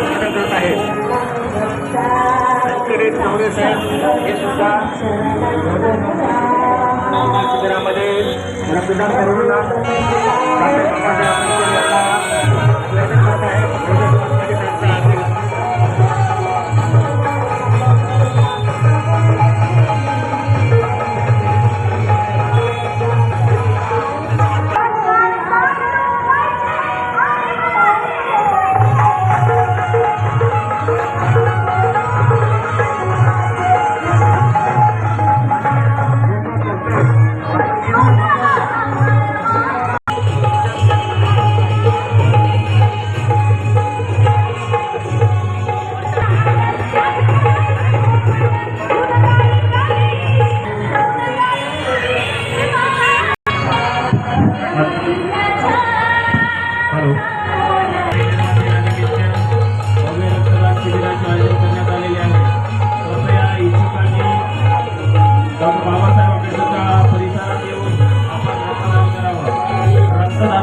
केलं जात आहे. शेतकरी चौरे साहेब हे सुद्धा शिबिरामध्ये रक्तदान करून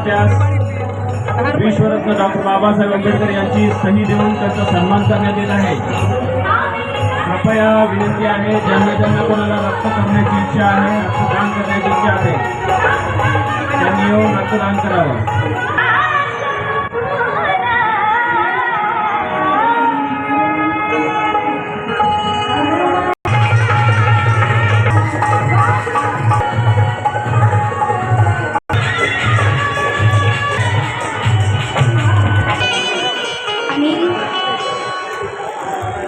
त्यास विश्वरत्न डॉक्टर बाबासाहेब आंबेडकर यांची सही देऊन त्यांचा सन्मान करण्यात येत आहे. कृपया विनंती आहे ज्यांना ज्यांना कोणाला रक्त करण्याची इच्छा आहे रक्तदान करण्याची इच्छा आहे त्यांनी येऊन रक्तदान करावं.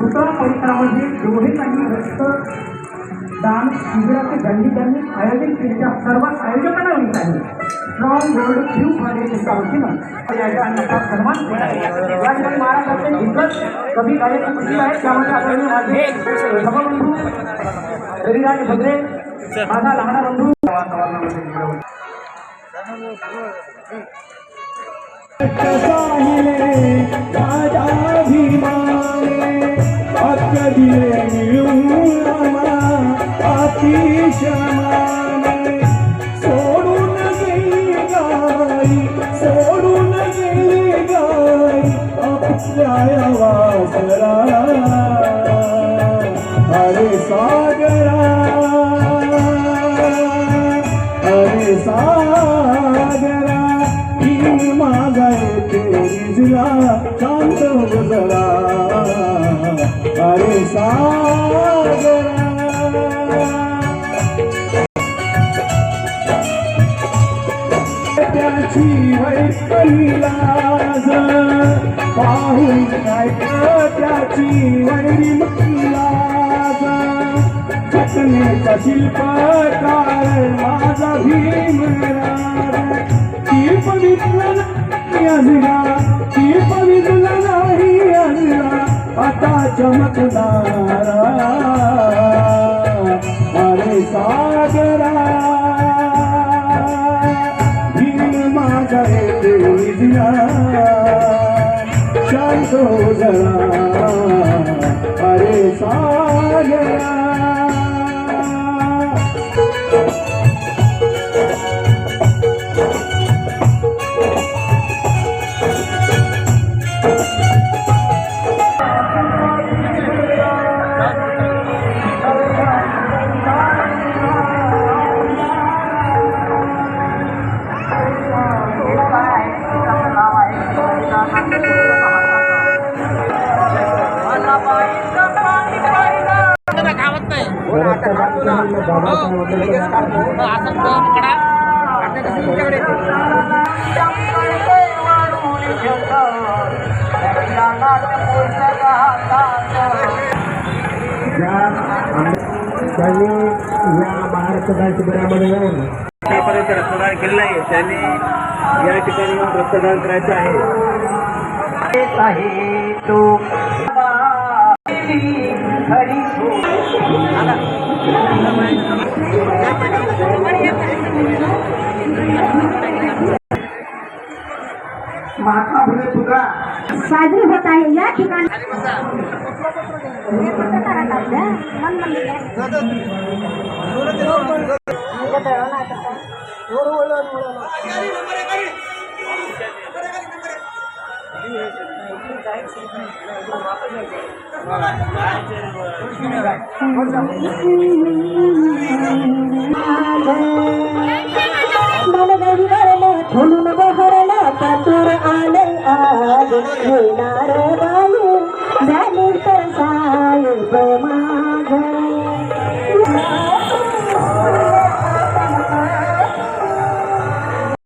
पुतळा परिसरामध्ये जेवढे काही रक्त दान शिबिराचे ज्यांनी त्यांनी आयोजन केले. सर्व आयोजकांना विनंती आहे स्ट्रॉंग वर्ल्ड फ्यू फाउंडेशनच्या वतीनं रविराज भद्रे माझा लहान बंधू. सोडून आपल्या वासरा अरे सागरा अरे सागरा ही मागाय तेरीजला शांत हो अरे सागरा. त्याची वैकलाज पाहून काय त्याची वैरी लाज घटनेचा शिल्पकार माझा भीमराज ती पवित्र नाही अजरा ती पवित्र नाही अजरा. आता चमकदारा. दिला शांत हो जरा अरे सागरा त्यांनी या महारक्तदान शिबिरामध्ये येऊन आतापर्यंत रक्तदान केलेलं आहे त्यांनी या ठिकाणी येऊन रक्तदान करायचं आहे. आहे तो महात्मा फुले पुतळा. साजरी होत आहे या ठिकाणी. मनगरी वरले फुलून बहरला पातूर आले आज येणार बाई झाली तर साय